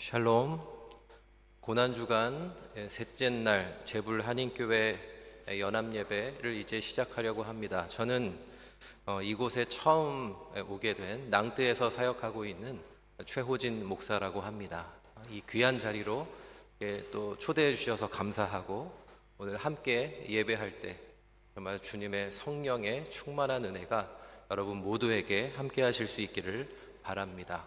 샬롬 고난 주간 셋째 날 제불 한인교회 연합 예배를 이제 시작하려고 합니다. 저는 어, 이곳에 처음 오게 된 낭뜨에서 사역하고 있는 최호진 목사라고 합니다. 이 귀한 자리로 예, 또 초대해 주셔서 감사하고 오늘 함께 예배할 때 정말 주님의 성령의 충만한 은혜가 여러분 모두에게 함께 하실 수 있기를 바랍니다.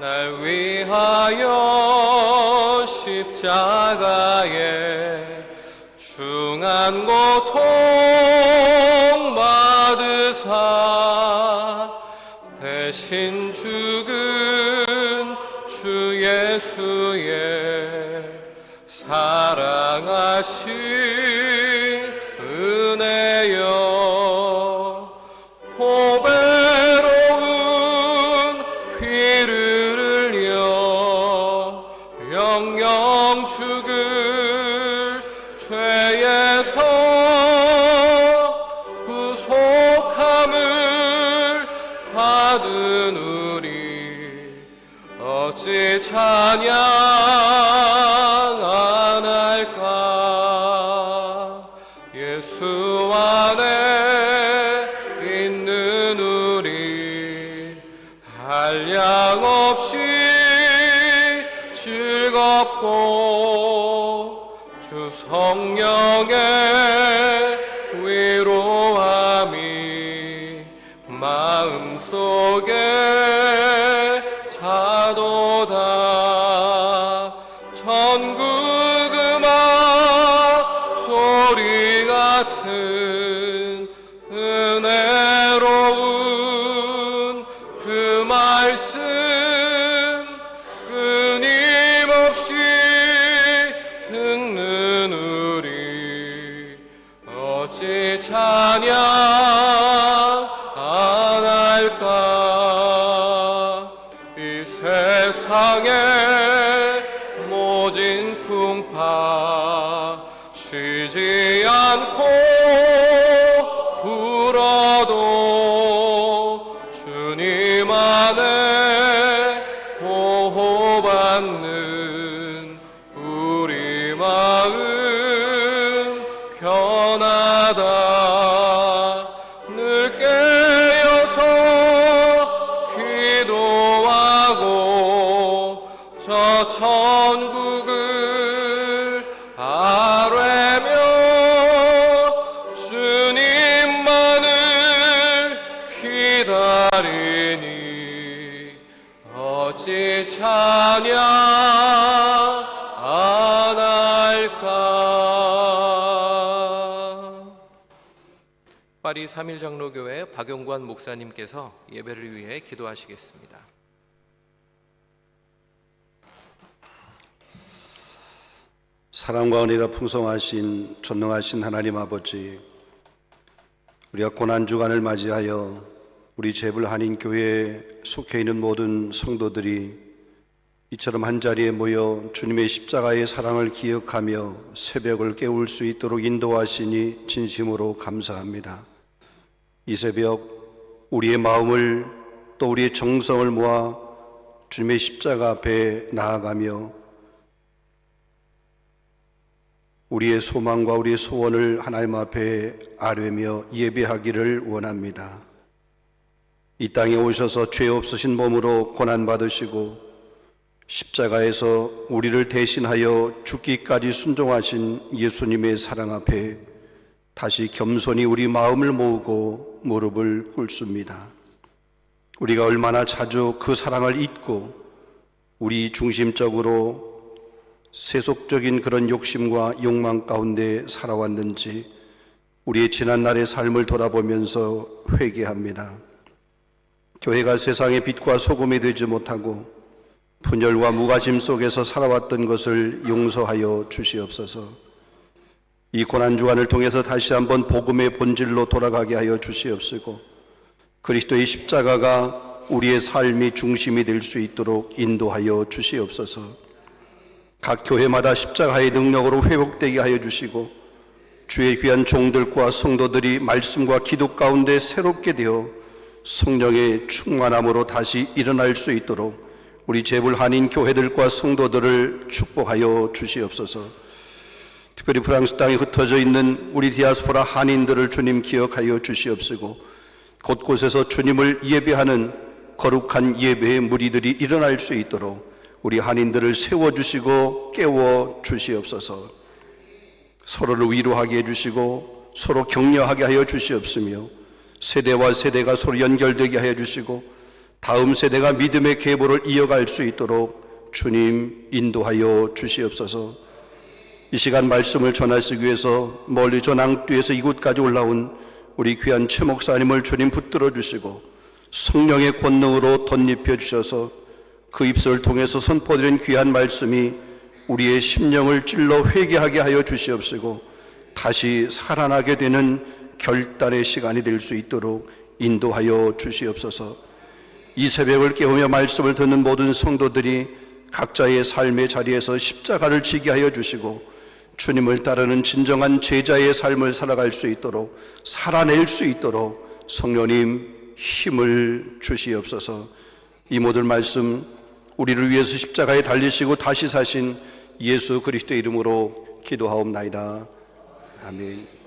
날 위하여 십자가에 중한 고통 받으사 대신 죽은 주 예수의 사랑하신 없이 즐겁고 주 성령의 위로함이 마음속에 쉬지 않고 파리 3일 장로교회 박용관 목사님께서 예배를 위해 기도하시겠습니다. 사랑과 은혜가 풍성하신 전능하신 하나님 아버지 우리가 고난 주간을 맞이하여 우리 제불 한인 교회에 속해 있는 모든 성도들이 이처럼 한 자리에 모여 주님의 십자가의 사랑을 기억하며 새벽을 깨울 수 있도록 인도하시니 진심으로 감사합니다. 이 새벽 우리의 마음을 또 우리의 정성을 모아 주님의 십자가 앞에 나아가며 우리의 소망과 우리의 소원을 하나님 앞에 아뢰며 예배하기를 원합니다. 이 땅에 오셔서 죄 없으신 몸으로 고난 받으시고 십자가에서 우리를 대신하여 죽기까지 순종하신 예수님의 사랑 앞에 다시 겸손히 우리 마음을 모으고 무릎을 꿇습니다. 우리가 얼마나 자주 그 사랑을 잊고 우리 중심적으로 세속적인 그런 욕심과 욕망 가운데 살아왔는지 우리의 지난날의 삶을 돌아보면서 회개합니다. 교회가 세상의 빛과 소금이 되지 못하고 분열과 무가짐 속에서 살아왔던 것을 용서하여 주시옵소서. 이 고난 주간을 통해서 다시 한번 복음의 본질로 돌아가게 하여 주시옵시고 그리스도의 십자가가 우리의 삶이 중심이 될 수 있도록 인도하여 주시옵소서. 각 교회마다 십자가의 능력으로 회복되게 하여 주시고 주의 귀한 종들과 성도들이 말씀과 기도 가운데 새롭게 되어 성령의 충만함으로 다시 일어날 수 있도록 우리 제불 한인 교회들과 성도들을 축복하여 주시옵소서. 특별히 프랑스 땅에 흩어져 있는 우리 디아스포라 한인들을 주님 기억하여 주시옵시고 곳곳에서 주님을 예배하는 거룩한 예배의 무리들이 일어날 수 있도록 우리 한인들을 세워주시고 깨워 주시옵소서. 서로를 위로하게 해주시고 서로 격려하게 하여 주시옵으며 세대와 세대가 서로 연결되게 하여 주시고 다음 세대가 믿음의 계보를 이어갈 수 있도록 주님 인도하여 주시옵소서 이 시간 말씀을 전하시기 위해서 멀리 저 낭뒤에서 이곳까지 올라온 우리 귀한 최 목사님을 주님 붙들어 주시고 성령의 권능으로 덧입혀 주셔서 그 입술을 통해서 선포드린 귀한 말씀이 우리의 심령을 찔러 회개하게 하여 주시옵시고 다시 살아나게 되는 결단의 시간이 될 수 있도록 인도하여 주시옵소서. 이 새벽을 깨우며 말씀을 듣는 모든 성도들이 각자의 삶의 자리에서 십자가를 지게 하여 주시고 주님을 따르는 진정한 제자의 삶을 살아갈 수 있도록 살아낼 수 있도록 성령님 힘을 주시옵소서. 이 모든 말씀 우리를 위해서 십자가에 달리시고 다시 사신 예수 그리스도 이름으로 기도하옵나이다. 아멘.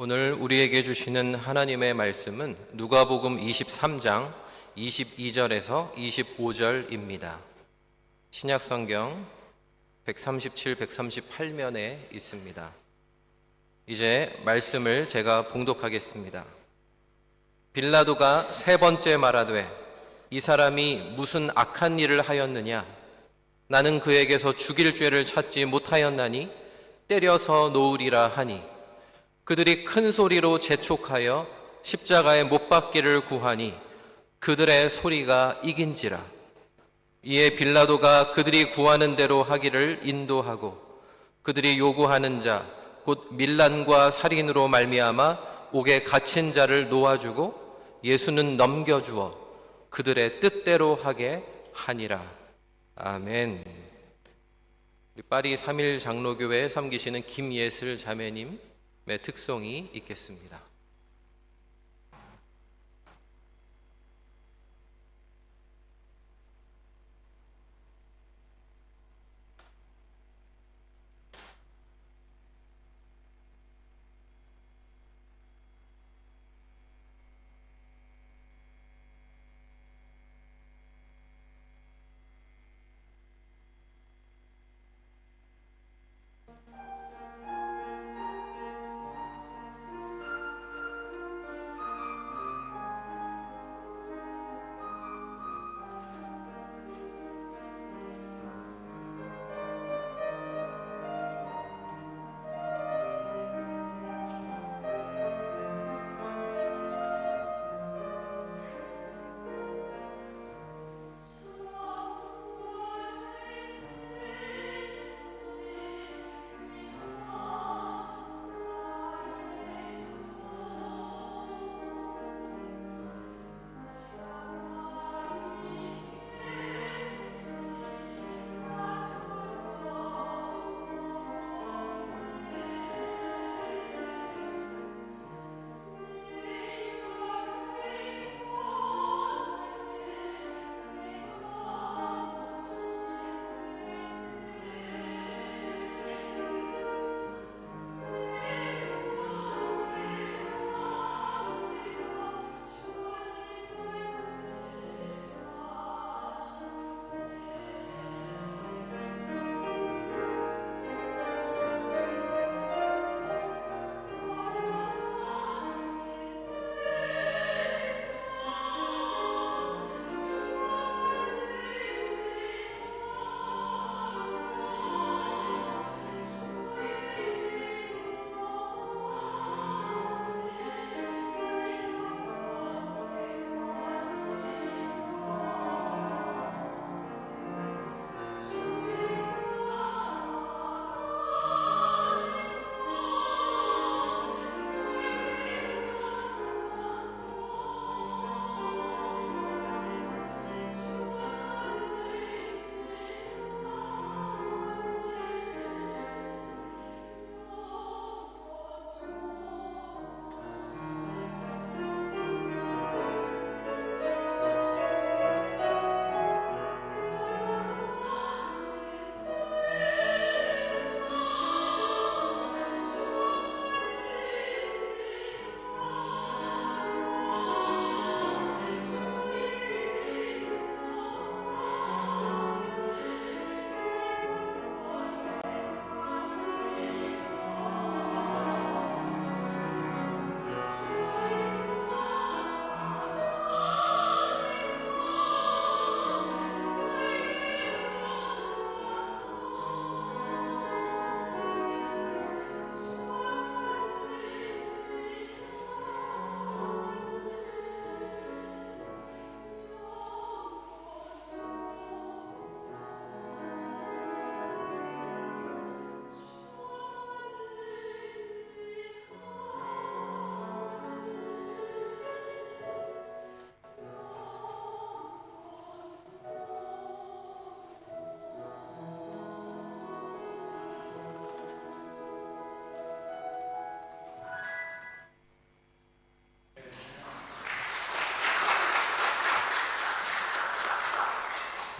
오늘 우리에게 주시는 하나님의 말씀은 누가복음 23장 22절에서 25절입니다. 신약 성경 137, 138면에 있습니다. 이제 말씀을 제가 봉독하겠습니다. 빌라도가 세 번째 말하되 이 사람이 무슨 악한 일을 하였느냐 나는 그에게서 죽일 죄를 찾지 못하였나니 때려서 놓으리라 하니 그들이 큰 소리로 재촉하여 십자가에 못 박기를 구하니 그들의 소리가 이긴지라 이에 빌라도가 그들이 구하는 대로 하기를 인도하고 그들이 요구하는 자 곧 밀란과 살인으로 말미암아 옥에 갇힌 자를 놓아주고 예수는 넘겨주어 그들의 뜻대로 하게 하니라 아멘. 우리 파리 3일 장로교회 에 섬기시는 김예슬 자매님의 특송이 있겠습니다.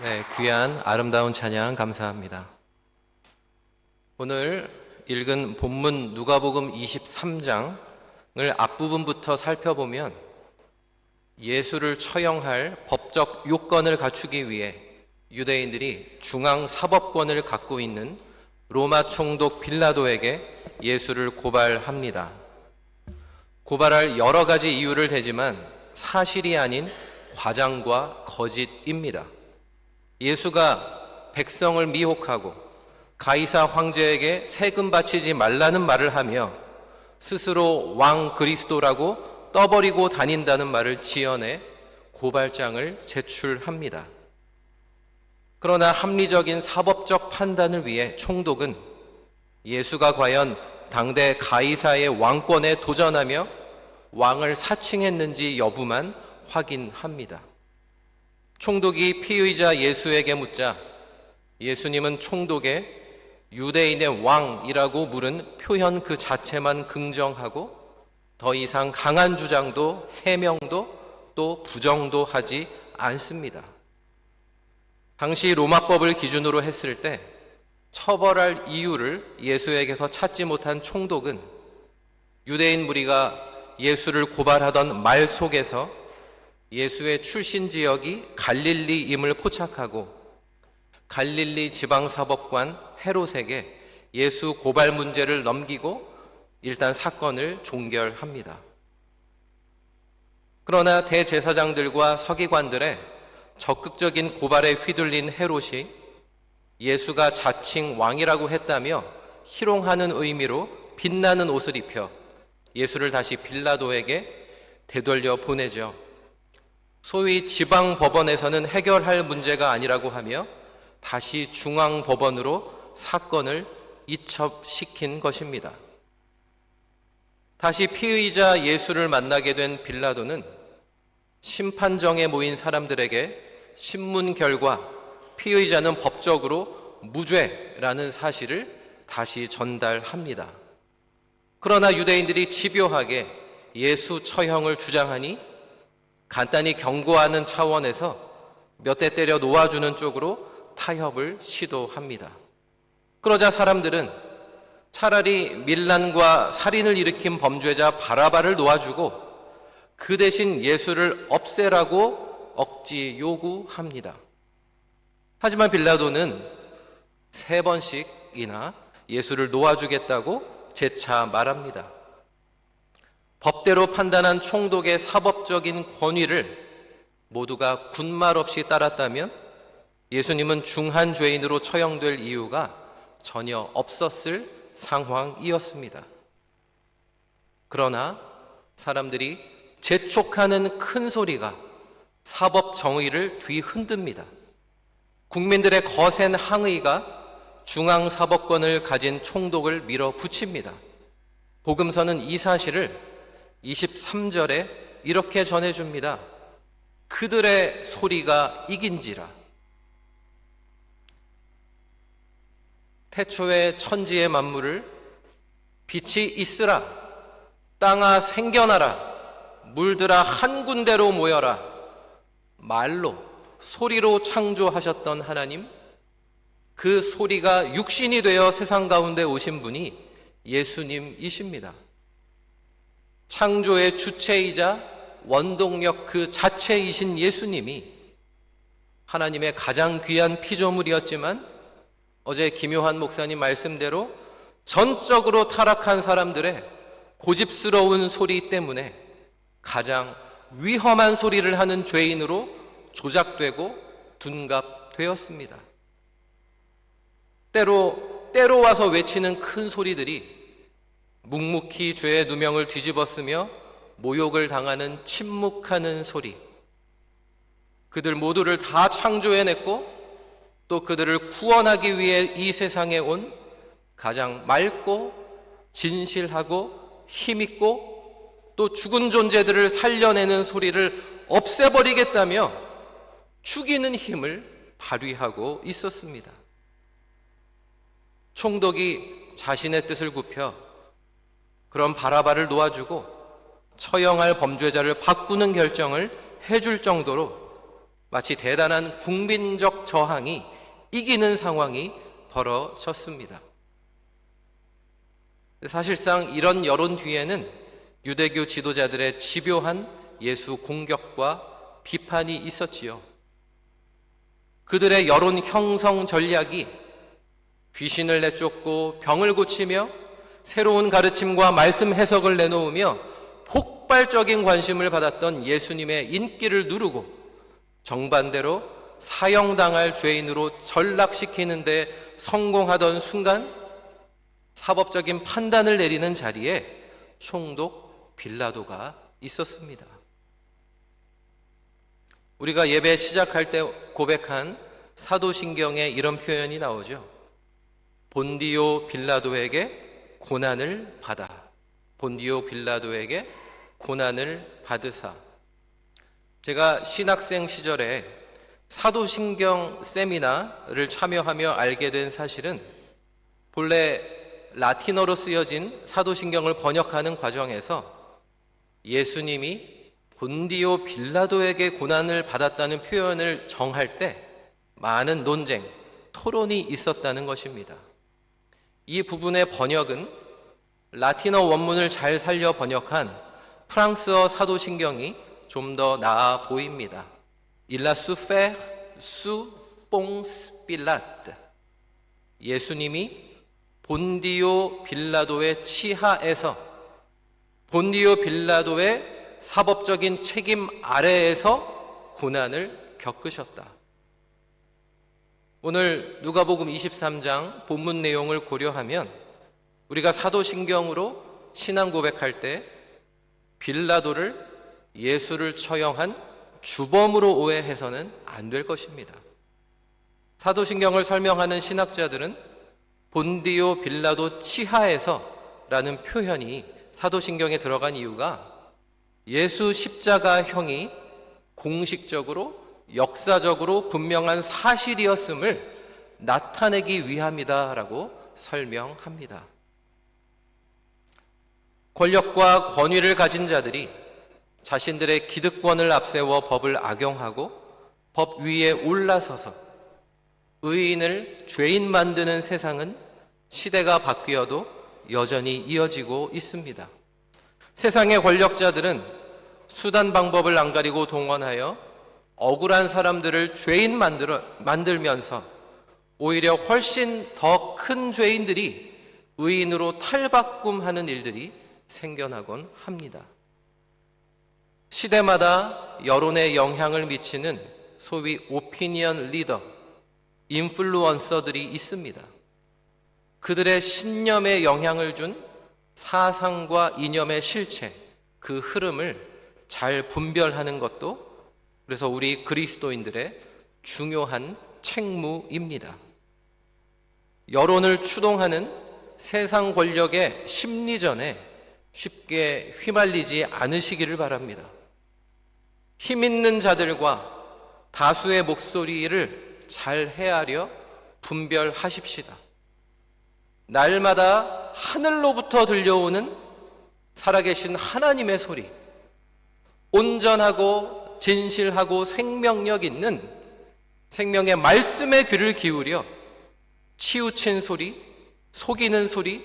네, 귀한 아름다운 찬양 감사합니다. 오늘 읽은 본문 누가복음 23장을 앞부분부터 살펴보면 예수를 처형할 법적 요건을 갖추기 위해 유대인들이 중앙 사법권을 갖고 있는 로마 총독 빌라도에게 예수를 고발합니다. 고발할 여러 가지 이유를 대지만 사실이 아닌 과장과 거짓입니다. 예수가 백성을 미혹하고 가이사 황제에게 세금 바치지 말라는 말을 하며 스스로 왕 그리스도라고 떠버리고 다닌다는 말을 지어내 고발장을 제출합니다. 그러나 합리적인 사법적 판단을 위해 총독은 예수가 과연 당대 가이사의 왕권에 도전하며 왕을 사칭했는지 여부만 확인합니다. 총독이 피의자 예수에게 묻자 예수님은 총독의 유대인의 왕이라고 물은 표현 그 자체만 긍정하고 더 이상 강한 주장도 해명도 또 부정도 하지 않습니다. 당시 로마법을 기준으로 했을 때 처벌할 이유를 예수에게서 찾지 못한 총독은 유대인 무리가 예수를 고발하던 말 속에서 예수의 출신 지역이 갈릴리임을 포착하고 갈릴리 지방사법관 헤롯에게 예수 고발 문제를 넘기고 일단 사건을 종결합니다. 그러나 대제사장들과 서기관들의 적극적인 고발에 휘둘린 헤롯이 예수가 자칭 왕이라고 했다며 희롱하는 의미로 빛나는 옷을 입혀 예수를 다시 빌라도에게 되돌려 보내죠. 소위 지방 법원에서는 해결할 문제가 아니라고 하며 다시 중앙 법원으로 사건을 이첩시킨 것입니다. 다시 피의자 예수를 만나게 된 빌라도는 심판정에 모인 사람들에게 신문 결과 피의자는 법적으로 무죄라는 사실을 다시 전달합니다. 그러나 유대인들이 집요하게 예수 처형을 주장하니 간단히 경고하는 차원에서 몇 대 때려 놓아주는 쪽으로 타협을 시도합니다. 그러자 사람들은 차라리 밀란과 살인을 일으킨 범죄자 바라바를 놓아주고 그 대신 예수를 없애라고 억지 요구합니다. 하지만 빌라도는 세 번씩이나 예수를 놓아주겠다고 재차 말합니다. 법대로 판단한 총독의 사법적인 권위를 모두가 군말 없이 따랐다면 예수님은 중한 죄인으로 처형될 이유가 전혀 없었을 상황이었습니다. 그러나 사람들이 재촉하는 큰 소리가 사법 정의를 뒤흔듭니다. 국민들의 거센 항의가 중앙 사법권을 가진 총독을 밀어붙입니다. 복음서는 이 사실을 23절에 이렇게 전해줍니다. 그들의 소리가 이긴지라. 태초의 천지의 만물을 빛이 있으라, 땅아 생겨나라, 물들아 한 군데로 모여라, 말로, 소리로 창조하셨던 하나님, 그 소리가 육신이 되어 세상 가운데 오신 분이 예수님이십니다. 창조의 주체이자 원동력 그 자체이신 예수님이 하나님의 가장 귀한 피조물이었지만 어제 김요한 목사님 말씀대로 전적으로 타락한 사람들의 고집스러운 소리 때문에 가장 위험한 소리를 하는 죄인으로 조작되고 둔갑되었습니다. 때로 때로 와서 외치는 큰 소리들이 묵묵히 죄의 누명을 뒤집었으며 모욕을 당하는 침묵하는 소리. 그들 모두를 다 창조해냈고 또 그들을 구원하기 위해 이 세상에 온 가장 맑고 진실하고 힘있고 또 죽은 존재들을 살려내는 소리를 없애버리겠다며 죽이는 힘을 발휘하고 있었습니다. 총독이 자신의 뜻을 굽혀 그런 바라바를 놓아주고 처형할 범죄자를 바꾸는 결정을 해줄 정도로 마치 대단한 국민적 저항이 이기는 상황이 벌어졌습니다. 사실상 이런 여론 뒤에는 유대교 지도자들의 집요한 예수 공격과 비판이 있었지요. 그들의 여론 형성 전략이 귀신을 내쫓고 병을 고치며 새로운 가르침과 말씀 해석을 내놓으며 폭발적인 관심을 받았던 예수님의 인기를 누르고 정반대로 사형당할 죄인으로 전락시키는데 성공하던 순간 사법적인 판단을 내리는 자리에 총독 빌라도가 있었습니다. 우리가 예배 시작할 때 고백한 사도신경에 이런 표현이 나오죠. 본디오 빌라도에게 고난을 받아. 본디오 빌라도에게 고난을 받으사. 제가 신학생 시절에 사도신경 세미나를 참여하며 알게 된 사실은 본래 라틴어로 쓰여진 사도신경을 번역하는 과정에서 예수님이 본디오 빌라도에게 고난을 받았다는 표현을 정할 때 많은 논쟁, 토론이 있었다는 것입니다. 이 부분의 번역은 라틴어 원문을 잘 살려 번역한 프랑스어 사도신경이 좀 더 나아 보입니다. 일라 수페 수 뽕스 빌라트 예수님이 본디오 빌라도의 치하에서 본디오 빌라도의 사법적인 책임 아래에서 고난을 겪으셨다. 오늘 누가복음 23장 본문 내용을 고려하면 우리가 사도신경으로 신앙 고백할 때 빌라도를 예수를 처형한 주범으로 오해해서는 안 될 것입니다. 사도신경을 설명하는 신학자들은 본디오 빌라도 치하에서 라는 표현이 사도신경에 들어간 이유가 예수 십자가형이 공식적으로 역사적으로 분명한 사실이었음을 나타내기 위함이다라고 설명합니다. 권력과 권위를 가진 자들이 자신들의 기득권을 앞세워 법을 악용하고 법 위에 올라서서 의인을 죄인 만드는 세상은 시대가 바뀌어도 여전히 이어지고 있습니다. 세상의 권력자들은 수단 방법을 안 가리고 동원하여 억울한 사람들을 죄인 만들어, 만들면서 오히려 훨씬 더 큰 죄인들이 의인으로 탈바꿈하는 일들이 생겨나곤 합니다. 시대마다 여론에 영향을 미치는 소위 오피니언 리더, 인플루언서들이 있습니다. 그들의 신념에 영향을 준 사상과 이념의 실체, 그 흐름을 잘 분별하는 것도 그래서 우리 그리스도인들의 중요한 책무입니다. 여론을 추동하는 세상 권력의 심리전에 쉽게 휘말리지 않으시기를 바랍니다. 힘 있는 자들과 다수의 목소리를 잘 헤아려 분별하십시다. 날마다 하늘로부터 들려오는 살아계신 하나님의 소리, 온전하고 진실하고 생명력 있는 생명의 말씀에 귀를 기울여 치우친 소리, 속이는 소리,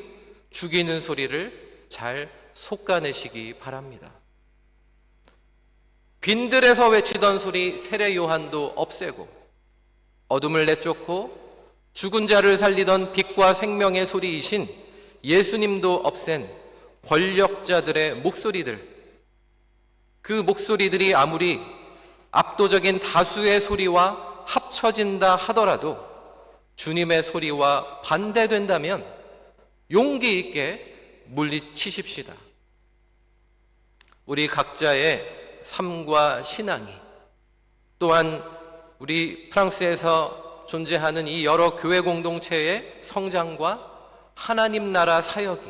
죽이는 소리를 잘 속가내시기 바랍니다. 빈들에서 외치던 소리 세례 요한도 없애고 어둠을 내쫓고 죽은 자를 살리던 빛과 생명의 소리이신 예수님도 없앤 권력자들의 목소리들 그 목소리들이 아무리 압도적인 다수의 소리와 합쳐진다 하더라도 주님의 소리와 반대된다면 용기 있게 물리치십시다. 우리 각자의 삶과 신앙이 또한 우리 프랑스에서 존재하는 이 여러 교회 공동체의 성장과 하나님 나라 사역이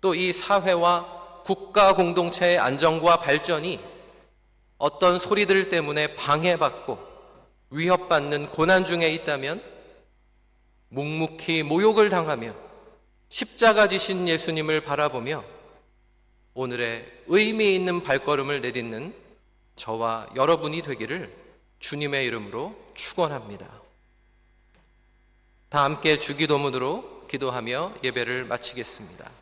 또 이 사회와 국가 공동체의 안정과 발전이 어떤 소리들 때문에 방해받고 위협받는 고난 중에 있다면 묵묵히 모욕을 당하며 십자가 지신 예수님을 바라보며 오늘의 의미 있는 발걸음을 내딛는 저와 여러분이 되기를 주님의 이름으로 축원합니다. 다 함께 주기도문으로 기도하며 예배를 마치겠습니다.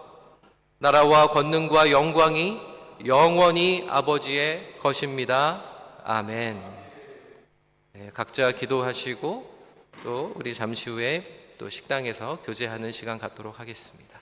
나라와 권능과 영광이 영원히 아버지의 것입니다. 아멘. 네, 각자 기도하시고 또 우리 잠시 후에 또 식당에서 교제하는 시간 갖도록 하겠습니다.